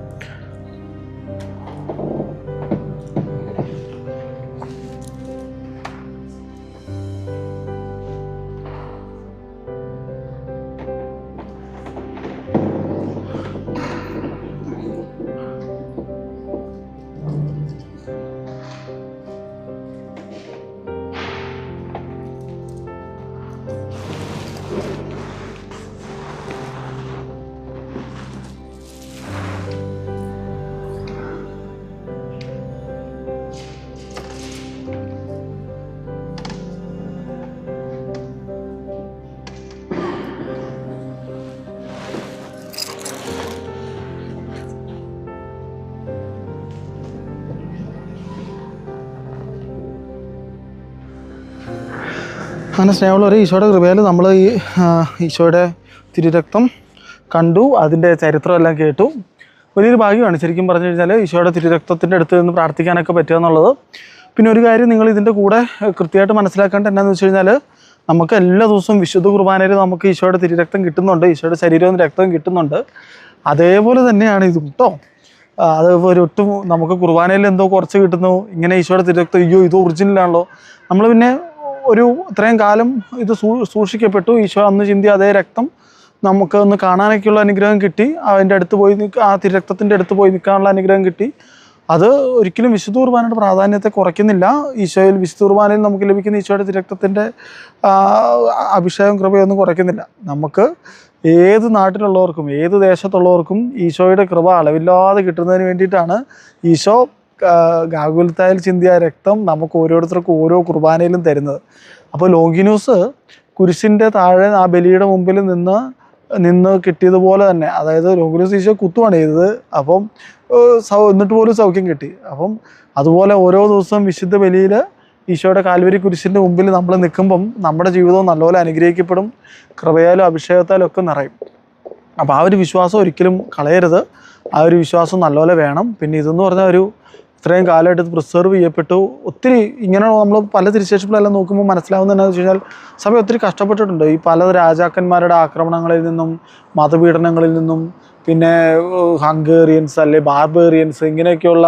Speaker 1: അങ്ങനെ സ്നേഹമുള്ളവർ ഈശോയുടെ കൃപയിൽ നമ്മൾ ഈ ഈശോയുടെ തിരുരക്തം കണ്ടു അതിന്റെ ചരിത്രമെല്ലാം കേട്ടു. വലിയൊരു ഭാഗ്യമാണ് ശരിക്കും പറഞ്ഞു കഴിഞ്ഞാൽ ഈശോയുടെ തിരുരക്തത്തിന്റെ അടുത്ത് നിന്ന് പ്രാർത്ഥിക്കാനൊക്കെ പറ്റുക എന്നുള്ളത്. പിന്നെ ഒരു കാര്യം നിങ്ങൾ ഇതിന്റെ കൂടെ കൃത്യമായിട്ട് മനസ്സിലാക്കേണ്ട എന്നാന്ന് വെച്ച് കഴിഞ്ഞാൽ നമുക്ക് എല്ലാ ദിവസവും വിശുദ്ധ കുർബാനയിൽ നമുക്ക് ഈശോയുടെ തിരുരക്തം കിട്ടുന്നുണ്ട് ഈശോയുടെ ശരീരവും രക്തവും കിട്ടുന്നുണ്ട്. അതേപോലെ തന്നെയാണ് ഇതും കേട്ടോ. അത് ഒട്ടും നമുക്ക് കുർബാനയിൽ എന്തോ കുറച്ച് കിട്ടുന്നു ഇങ്ങനെ ഈശോയുടെ തിരുരക്തം അയ്യോ ഇത് ഒറിജിനലാണല്ലോ നമ്മൾ പിന്നെ ഒരു ഇത്രയും കാലം ഇത് സൂക്ഷിക്കപ്പെട്ടു. ഈശോ അന്ന് ചിന്തി അതേ രക്തം നമുക്ക് ഒന്ന് കാണാനൊക്കെയുള്ള അനുഗ്രഹം കിട്ടി. അതിന്റെ അടുത്ത് പോയി നിൽക്കുക ആ തിരക്തത്തിന്റെ അടുത്ത് പോയി നിൽക്കാനുള്ള അനുഗ്രഹം കിട്ടി. അത് ഒരിക്കലും വിശുദ്ധ കുർബാനയുടെ പ്രാധാന്യത്തെ കുറയ്ക്കുന്നില്ല. ഈശോയിൽ വിശുദ്ധ കുർബാനയിൽ നമുക്ക് ലഭിക്കുന്ന ഈശോയുടെ തിരക്തത്തിന്റെ അഭിഷേകം കൃപയൊന്നും കുറയ്ക്കുന്നില്ല. നമുക്ക് ഏത് നാട്ടിലുള്ളവർക്കും ഏത് ദേശത്തുള്ളവർക്കും ഈശോയുടെ കൃപ അളവില്ലാതെ കിട്ടുന്നതിന് വേണ്ടിയിട്ടാണ് ഈശോ ആ, ഗാഗുൽത്തായിൽ ചിന്തിയ രക്തം നമുക്ക് ഓരോരുത്തർക്കും ഓരോ കുർബാനയിലും തരുന്നത്. അപ്പോൾ ലോങ്കിനൂസ് കുരിശിന്റെ താഴെ ആ ബലിയുടെ മുമ്പിൽ നിന്ന് നിന്ന് കിട്ടിയതുപോലെ തന്നെ അതായത് ലോങ്കിനൂസ് ഈശോ കുത്തുവാണ് ചെയ്തത്. അപ്പം സൗ എന്നിട്ട് പോലും സൗഖ്യം കിട്ടി. അപ്പം അതുപോലെ ഓരോ ദിവസവും വിശുദ്ധ ബലിയിൽ ഈശോയുടെ കാൽവരി കുരിശിന്റെ മുമ്പിൽ നമ്മൾ നിൽക്കുമ്പം നമ്മുടെ ജീവിതവും നല്ലപോലെ അനുഗ്രഹിക്കപ്പെടും. കൃപയാലും അഭിഷേകത്താലും ഒക്കെ നിറയും. അപ്പോൾ ആ ഒരു വിശ്വാസം ഒരിക്കലും കളയരുത്. ആ ഒരു വിശ്വാസം നല്ലപോലെ വേണം. പിന്നെ ഇതെന്ന് പറഞ്ഞാൽ ഒരു ഇത്രയും കാലമായിട്ട് പ്രിസർവ് ചെയ്യപ്പെട്ടു. ഒത്തിരി ഇങ്ങനെ നമ്മൾ പല തിരിച്ചേഷിപ്പിലെല്ലാം നോക്കുമ്പോൾ മനസ്സിലാവുന്നത് എന്താണെന്ന് വെച്ച് കഴിഞ്ഞാൽ സഭ ഒത്തിരി കഷ്ടപ്പെട്ടിട്ടുണ്ട്. ഈ പല രാജാക്കന്മാരുടെ ആക്രമണങ്ങളിൽ നിന്നും മതപീഡനങ്ങളിൽ നിന്നും പിന്നെ ഹംഗേറിയൻസ് അല്ലെ ബാർബേറിയൻസ് ഇങ്ങനെയൊക്കെയുള്ള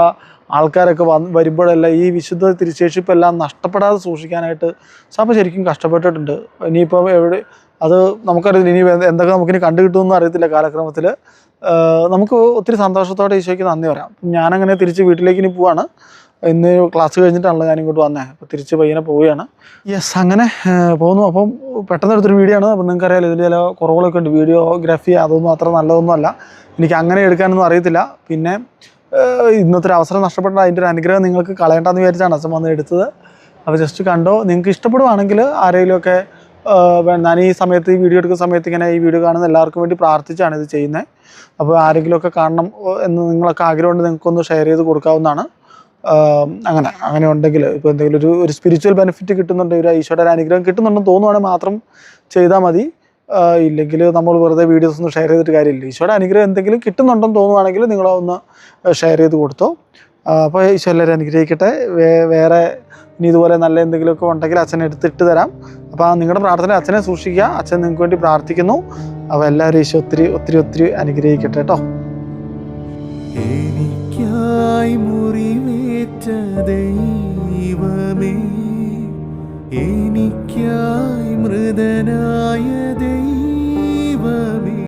Speaker 1: ആൾക്കാരൊക്കെ വന്ന് വരുമ്പോഴെല്ലാം ഈ വിശുദ്ധ തിരിച്ചേഷിപ്പെല്ലാം നഷ്ടപ്പെടാതെ സൂക്ഷിക്കാനായിട്ട് സഭ ശരിക്കും കഷ്ടപ്പെട്ടിട്ടുണ്ട്. ഇനിയിപ്പോൾ എവിടെ അത് നമുക്കറിയില്ല. ഇനി എന്തൊക്കെ നമുക്കിനി കണ്ടു കിട്ടുമെന്ന് അറിയത്തില്ല കാലക്രമത്തിൽ നമുക്ക് ഒത്തിരി സന്തോഷത്തോടെ ഈശോയ്ക്ക് നന്ദി പറയാം. ഞാനങ്ങനെ തിരിച്ച് വീട്ടിലേക്ക് ഇനി പോവാണ്. ഇന്ന് ക്ലാസ് കഴിഞ്ഞിട്ടാണല്ലോ ഞാൻ ഇങ്ങോട്ട് വന്നേ. അപ്പോൾ തിരിച്ച് പയ്യനെ പോവുകയാണ്. യെസ് അങ്ങനെ പോകുന്നു. അപ്പം പെട്ടെന്ന് എടുത്തൊരു വീഡിയോ ആണ്. അപ്പം നിങ്ങൾക്കറിയാലോ ഇതിൽ ചില കുറവുകളൊക്കെ ഉണ്ട്. വീഡിയോഗ്രാഫി അതൊന്നും അത്ര നല്ലതൊന്നും അല്ല എനിക്ക് അങ്ങനെ എടുക്കാനൊന്നും അറിയത്തില്ല. പിന്നെ ഇന്നത്തെ ഒരു അവസരം നഷ്ടപ്പെട്ട അതിന്റെ ഒരു അനുഗ്രഹം നിങ്ങൾക്ക് കളയേണ്ടെന്ന് വിചാരിച്ചാണ് അച്ഛൻ വന്ന് എടുത്തത്. അപ്പോൾ ജസ്റ്റ് കണ്ടോ നിങ്ങൾക്ക് ഇഷ്ടപ്പെടുവാണെങ്കിൽ ആരെങ്കിലുമൊക്കെ ഞാൻ ഈ സമയത്ത് ഈ വീഡിയോ എടുക്കുന്ന സമയത്ത് ഇങ്ങനെ ഈ വീഡിയോ കാണുന്ന എല്ലാവർക്കും വേണ്ടി പ്രാർത്ഥിച്ചാണ് ഇത് ചെയ്യുന്നത് അപ്പോൾ ആരെങ്കിലുമൊക്കെ കാണണം എന്ന് നിങ്ങളൊക്കെ ആഗ്രഹമുണ്ട് നിങ്ങൾക്കൊന്ന് ഷെയർ ചെയ്ത് കൊടുക്കാവുന്നതാണ്. അങ്ങനെ അങ്ങനെ ഉണ്ടെങ്കിൽ ഇപ്പോൾ എന്തെങ്കിലും ഒരു ഒരു സ്പിരിച്വൽ ബെനിഫിറ്റ് കിട്ടുന്നുണ്ട് ഒരു ഈശോയുടെ അനുഗ്രഹം കിട്ടുന്നുണ്ടെന്ന് തോന്നുവാണെങ്കിൽ മാത്രം ചെയ്താൽ മതി. ഇല്ലെങ്കിൽ നമ്മൾ വെറുതെ വീഡിയോസ് ഒന്നും ഷെയർ ചെയ്തിട്ട് കാര്യമില്ല. ഈശോയുടെ അനുഗ്രഹം എന്തെങ്കിലും കിട്ടുന്നുണ്ടെന്ന് തോന്നുവാണെങ്കിൽ നിങ്ങളൊന്ന് ഷെയർ ചെയ്ത് കൊടുത്തോ. അപ്പോൾ ഈശ്വരരെ അനുഗ്രഹിക്കട്ടെ. വേറെ ഇനി ഇതുപോലെ നല്ല എന്തെങ്കിലുമൊക്കെ ഉണ്ടെങ്കിൽ അച്ഛനെ എടുത്തിട്ട് തരാം. അപ്പോൾ നിങ്ങളുടെ പ്രാർത്ഥന അച്ഛനെ സൂക്ഷിക്കുക. അച്ഛൻ നിങ്ങൾക്ക് വേണ്ടി പ്രാർത്ഥിക്കുന്നു. അപ്പോൾ എല്ലാവരും ഈശോ ഒത്തിരി ഒത്തിരി ഒത്തിരി അനുഗ്രഹിക്കട്ടെ കേട്ടോ. എനിക്കായി മുറിവേറ്റ ദൈവമേ എനിക്കായി മൃദനായ ദൈവമേ